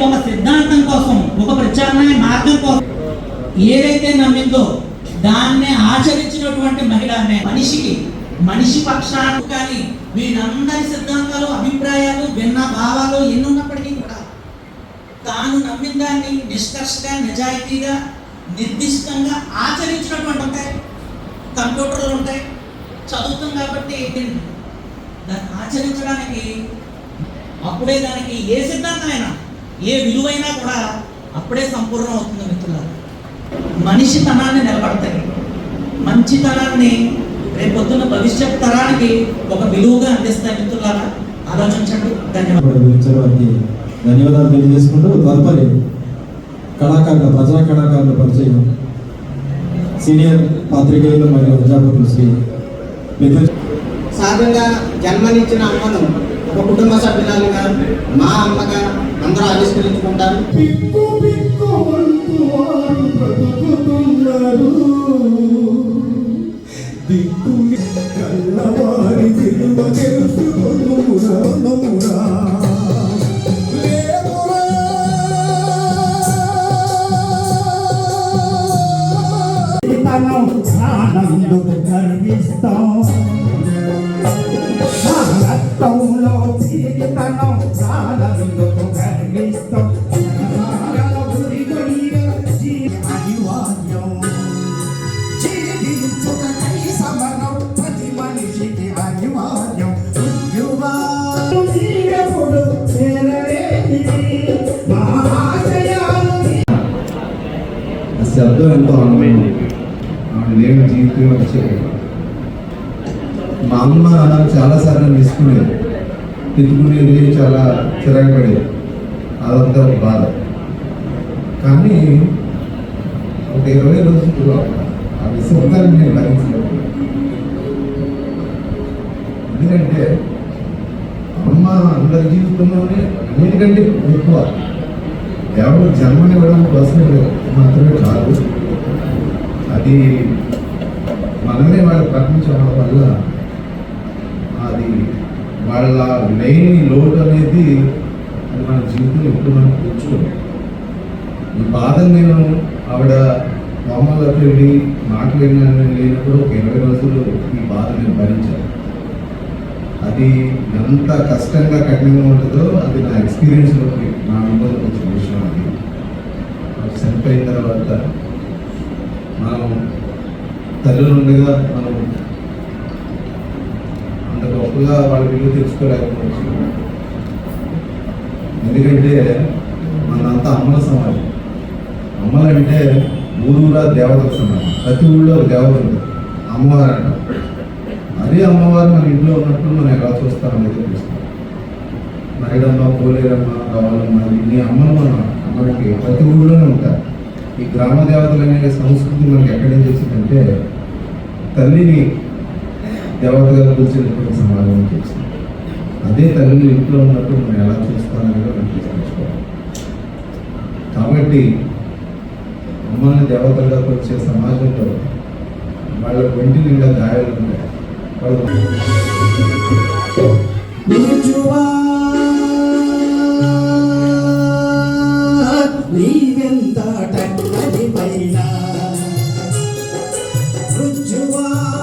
ఒక సిద్ధాంతం కోసం ఒక ప్రత్యామ్నాయ మార్గం కోసం ఏదైతే నమ్మిందో దాన్ని ఆచరించినటువంటి మహిళ అనే మనిషికి మనిషి పక్షాన కానీ వీళ్ళందరి సిద్ధాంతాలు అభిప్రాయాలు భిన్న భావాలు ఎన్ని ఉన్నప్పటికీ కూడా తాను నమ్మిన దాన్ని నిష్కర్షగా నిజాయితీగా నిర్దిష్టంగా ఆచరించినటువంటి ఉంటాయి. కంప్యూటర్లు ఉంటాయి. చదువుతాం కాబట్టి దాన్ని ఆచరించడానికి అప్పుడే దానికి ఏ సిద్ధాంతమైనా ఏ విలువైనా కూడా అప్పుడే సంపూర్ణం అవుతుంది మిత్రులారా. మనిషితనాన్ని నిలబడతాయి. మంచితనాన్ని రేపొద్దున భవిష్యత్ తరానికి ఒక విలువగా అందిస్తాయి మిత్రులారా. ఆలోచించండి. ధన్యవాదాలు. ధన్యవాదాలు తెలియజేసుకుంటూ తదుపరి కళాకారుల ప్రజా కళాకారుల పరిచయం. సీనియర్ పాత్రికేయులు మరియు అధ్యాపకులు శ్రీ సహజంగా జన్మనిచ్చిన అమ్మను ఒక కుటుంబ సభ్యురాలుగా మా అమ్మగా అందరూ ఆవిష్కరించుకుంటారు పిక్కు పిక్కుమంటూ వారు బ్రతుకుతున్నారు దిక్కు కళ్ళవారి విలువ తెలుసుకొనుమురా నమురా లేమురా. తనం ఆనందుకు గర్విస్తాం రక్తంలో జీవితనం అనివార్యం జీవించుటకై సమరం ప్రతి మనిషికి అనివార్యం. చేరలేనిది. శబ్దం ఎంతో అందమైంది. ఆమె లేని జీవితంలో వచ్చేది మా అమ్మ చాలాసార్లు తీసుకునేది. తిట్టుకునేది చాలా చిరాకు పడేది. అదంతా ఒక బాధ. కానీ ఇరవై రోజులు ఆ విశ్వతాన్ని నేను భరించలేదు. ఎందుకంటే అమ్మ అందరి జీవితంలోనే అన్నిటికంటే ఎక్కువ ఎవరు జన్మనివ్వడం కోసం మాత్రమే కాదు. అది మనమే వాళ్ళ ప్రపంచం వల్ల అది వాళ్ళ లేని లోటు అనేది అది మన జీవితంలో ఎప్పుడు మనం కూర్చోదు ఈ బాధను నేను ఆవిడ కోమలోకి వెళ్ళి మాట లేనప్పుడు ఒక ఇరవై రోజులు ఈ బాధ నేను భరించాను. అది ఎంత కష్టంగా కఠినంగా ఉంటుందో అది నా ఎక్స్పీరియన్స్లోకి నా అనుభవం వచ్చిన విషయం అది. అది చనిపోయిన తర్వాత మనం తల్లిదండ్రులుగా మనం అంత గొప్పగా వాళ్ళ విలువ తెలుసుకోలేకపోవచ్చు. ఎందుకంటే మనంతా అమ్మల సమాజం. అమ్మలంటే ఊరూరా దేవతలు సమాజం ప్రతి ఊళ్ళో దేవతలు ఉంది అమ్మవారు అంటాం అదే అమ్మవారు మన ఇంట్లో ఉన్నప్పుడు మనం ఎలా చూస్తామనేది చూస్తాం నైడమ్మ పోలేరమ్మ రావాలమ్మ ఇన్ని అమ్మలు మన మనకి ప్రతి ఊళ్ళోనే ఉంటారు. ఈ గ్రామ దేవతలు అనే సంస్కృతి మనకి ఎక్కడి నుంచి వచ్చిందంటే తల్లిని దేవతగా కూర్చున్నటువంటి సమాజం నుంచి వచ్చింది. అదే తల్లిని ఇంట్లో ఉన్నప్పుడు మనం ఎలా చూస్తామనేది మనం తెలుసుకోవాలి. కాబట్టి అమ్మని దేవతలుగా వచ్చే సమాజంలో వాళ్ళ ఒంటి నిండా గాయాలు ఉంటాయి. వాళ్ళు